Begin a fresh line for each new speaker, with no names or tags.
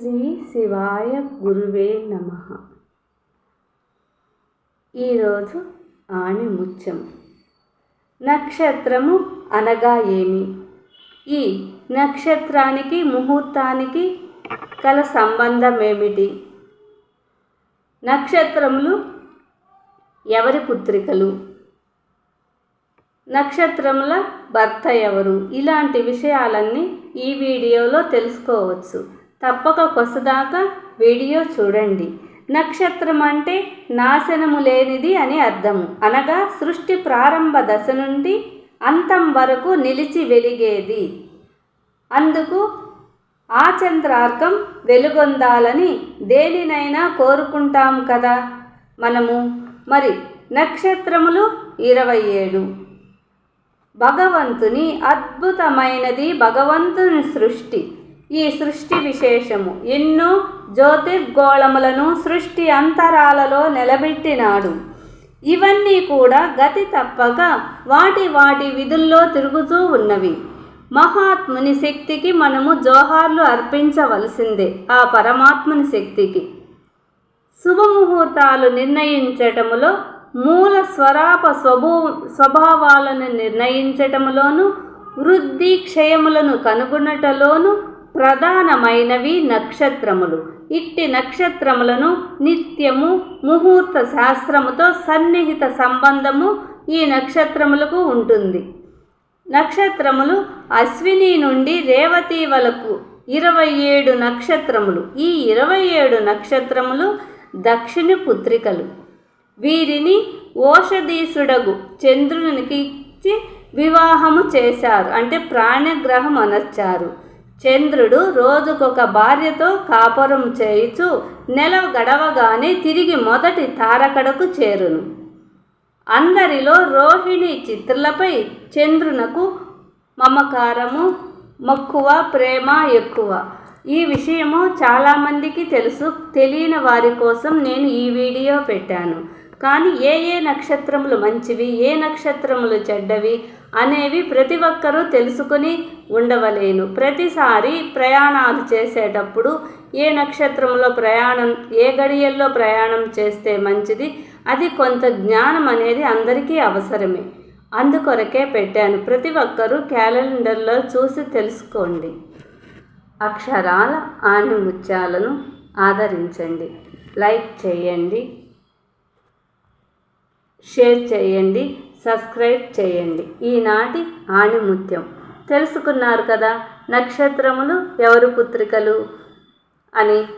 శ్రీ శివాయ గురువే నమ. ఈరోజు ఆణిముత్యం. నక్షత్రము అనగా ఏమి? ఈ నక్షత్రానికి ముహూర్తానికి కల సంబంధం ఏమిటి నక్షత్రములు ఎవరి పుత్రికలు? నక్షత్రముల భర్త ఎవరు? ఇలాంటి విషయాలన్నీ ఈ వీడియోలో తెలుసుకోవచ్చు. తప్పక కొసదాకా వీడియో చూడండి. నక్షత్రం అంటే నాశనము లేనిది అని అర్థము. అనగా సృష్టి ప్రారంభ దశ నుండి అంతం వరకు నిలిచి వెలిగేది. అందుకు ఆ చంద్రార్కం వెలుగొందాలని దేనినైనా కోరుకుంటాం కదా? మనము మరి నక్షత్రములు ఇరవై ఏడు. భగవంతుని అద్భుతమైనది భగవంతుని సృష్టి. ఈ సృష్టి విశేషము. ఎన్నో జ్యోతిర్గోళములను సృష్టి అంతరాలలో నిలబెట్టినాడు. ఇవన్నీ కూడా గతి తప్పక వాటి వాటి విధుల్లో తిరుగుతూ ఉన్నవి. మహాత్ముని శక్తికి మనము జోహార్లు అర్పించవలసిందే ఆ పరమాత్ముని శక్తికి. శుభముహూర్తాలు నిర్ణయించటములో మూల స్వరాప స్వభూ స్వభావాలను నిర్ణయించటములోను వృద్ధి క్షయములను కనుగొనటలోను ప్రధానమైనవి నక్షత్రములు. ఇట్టి నక్షత్రములను నిత్యము ముహూర్త శాస్త్రముతో సన్నిహిత సంబంధము ఈ నక్షత్రములకు ఉంటుంది. నక్షత్రములు అశ్విని నుండి రేవతి వరకు ఇరవై ఏడు నక్షత్రములు. ఈ ఇరవై ఏడు నక్షత్రములు దక్షిణ పుత్రికలు. వీరిని ఓషధీసుడగు చంద్రునికి ఇచ్చి వివాహము చేశారు. అంటే ప్రాణగ్రహం అనర్చారు. చంద్రుడు రోజుకొక భార్యతో కాపురం చేయుచు నెల గడవగానే తిరిగి మొదటి తారకడకు చేరును. అందరిలో రోహిణి చిత్రులపై చంద్రునకు మమకారము మక్కువ ప్రేమ ఎక్కువ. ఈ విషయము చాలామందికి తెలుసు. తెలియని వారి కోసం నేను ఈ వీడియో పెట్టాను. కానీ ఏ ఏ నక్షత్రములు మంచివి ఏ నక్షత్రములు చెడ్డవి అనేవి ప్రతి ఒక్కరూ తెలుసుకుని ఉండవలేను. ప్రతిసారి ప్రయాణాలు చేసేటప్పుడు ఏ నక్షత్రంలో ప్రయాణం ఏ గడియల్లో ప్రయాణం చేస్తే మంచిది అది కొంత జ్ఞానం అనేది అందరికీ అవసరమే. అందుకొరకే పెట్టాను. ప్రతి ఒక్కరూ క్యాలెండర్లో చూసి తెలుసుకోండి. అక్షరాల ఆణిముత్యాలను ఆదరించండి. లైక్ చేయండి. షేర్ చేయండి. సబ్స్క్రైబ్ చేయండి. ఈనాటి ఆణిముత్యం. తెలుసుకున్నారు కదా. నక్షత్రములు ఎవరు పుత్రికలు? అని